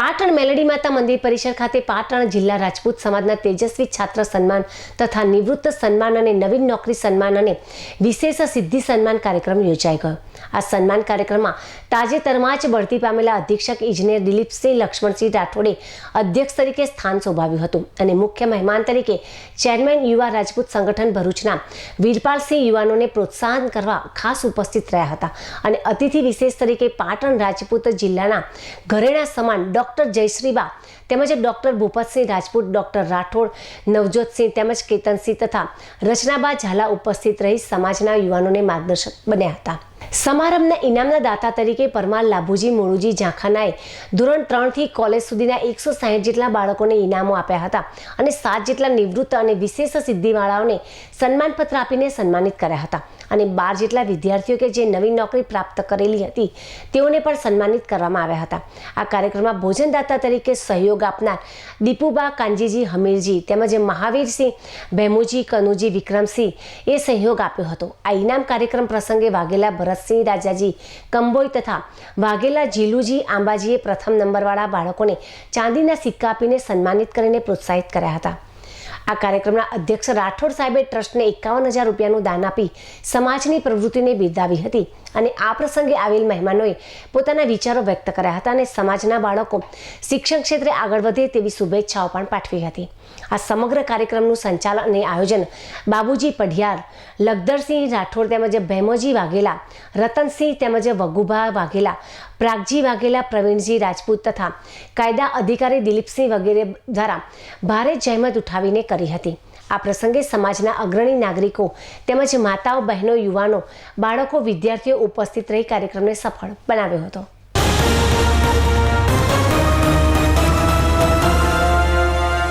પાટણ મેલડી માતા મંદિર પરિસર ખાતે પાટણ જિલ્લા રાજપૂત સમાજના તેજસ્વી છાત્ર સન્માન તથા નિવૃત્ત સન્માન અને નવીન નોકરી સન્માન અને વિશેષ સિદ્ધિ સન્માન કાર્યક્રમ યોજાઈ ગયો. આ સન્માન કાર્યક્રમમાં તાજેતરમાં જ બઢતી પામેલા અધિક્ષક ઇજનેર દિલીપસિંહ લક્ષ્મણસિંહ રાઠોડે અધ્યક્ષ તરીકે સ્થાન શોભાવ્યું હતું અને મુખ્ય મહેમાન તરીકે ચેરમેન યુવા રાજપૂત સંગઠન ભરૂચના વીરપાલસિંહ યુવાનોને પ્રોત્સાહન કરવા ખાસ ઉપસ્થિત રહ્યા હતા. અને અતિથિ વિશેષ તરીકે પાટણ રાજપૂત જિલ્લાના ઘરેણા સમાન ડૉક્ટર જયશ્રીબા તેમજ ડૉક્ટર ભૂપતસિંહ રાજપૂત, ડૉક્ટર રાઠોડ, નવજોતસિંહ તેમજ કેતનસિંહ તથા રચનાબા ઝાલા ઉપસ્થિત રહી સમાજના યુવાનોને માર્ગદર્શક બન્યા હતા. સમારંભના ઇનામના દાતા તરીકે પરમાર લાભુજી મોળુજી ઝાંખાનાએ ધોરણ ત્રણથી કોલેજ સુધીના એકસો સાહીઠ જેટલા બાળકોને ઇનામો આપ્યા હતા અને સાત જેટલા નિવૃત્ત અને વિશેષ સિદ્ધિવાળાઓને સન્માનપત્ર આપીને સન્માનિત કર્યા હતા. અને બાર જેટલા વિદ્યાર્થીઓ કે જે નવી નોકરી પ્રાપ્ત કરેલી હતી, તેઓને પણ સન્માનિત કરવામાં આવ્યા હતા. આ કાર્યક્રમમાં ભોજનદાતા તરીકે સહયોગ આપનાર દીપુબા કાંજીજી હમીરજી તેમજ મહાવીરસિંહ, ભેમુજી, કનુજી, વિક્રમસિંહ એ સહયોગ આપ્યો હતો. આ ઇનામ કાર્યક્રમ પ્રસંગે વાઘેલા ભરતસિંહ રાજાજી, કંબોઈ તથા વાઘેલા જીલુજી આંબાજીએ પ્રથમ નંબરવાળા બાળકોને ચાંદીના સિક્કા આપીને સન્માનિત કરીને પ્રોત્સાહિત કર્યા હતા. આ કાર્યક્રમના અધ્યક્ષ રાઠોડ સાહેબે ટ્રસ્ટને એકાવન હજાર રૂપિયાનું દાન આપી સમાજની પ્રવૃત્તિને બિરદાવી હતી અને આ પ્રસંગે આવેલ મહેમાનોએ પોતાના વિચારો વ્યક્ત કર્યા હતા અને સમાજના બાળકો શિક્ષણ ક્ષેત્રે આગળ વધે તેવી શુભેચ્છાઓ પણ પાઠવી હતી. આ સમગ્ર કાર્યક્રમનું સંચાલન અને આયોજન બાબુજી પઢિયાર લગદરસિંહ રાઠોડ તેમજ ભેમોજી વાઘેલા, રતનસિંહ તેમજ વગુભા વાઘેલા પ્રાગજી વાઘેલા પ્રવીણજી રાજપૂત તથા કાયદા અધિકારી દિલીપસિંહ વગેરે દ્વારા ભારે જહેમત ઉઠાવીને કરી હતી. આ પ્રસંગે સમાજના અગ્રણી નાગરિકો તેમજ માતાઓ, બહેનો, યુવાનો, બાળકો, વિદ્યાર્થીઓ ઉપસ્થિત રહી કાર્યક્રમને સફળ બનાવ્યો હતો.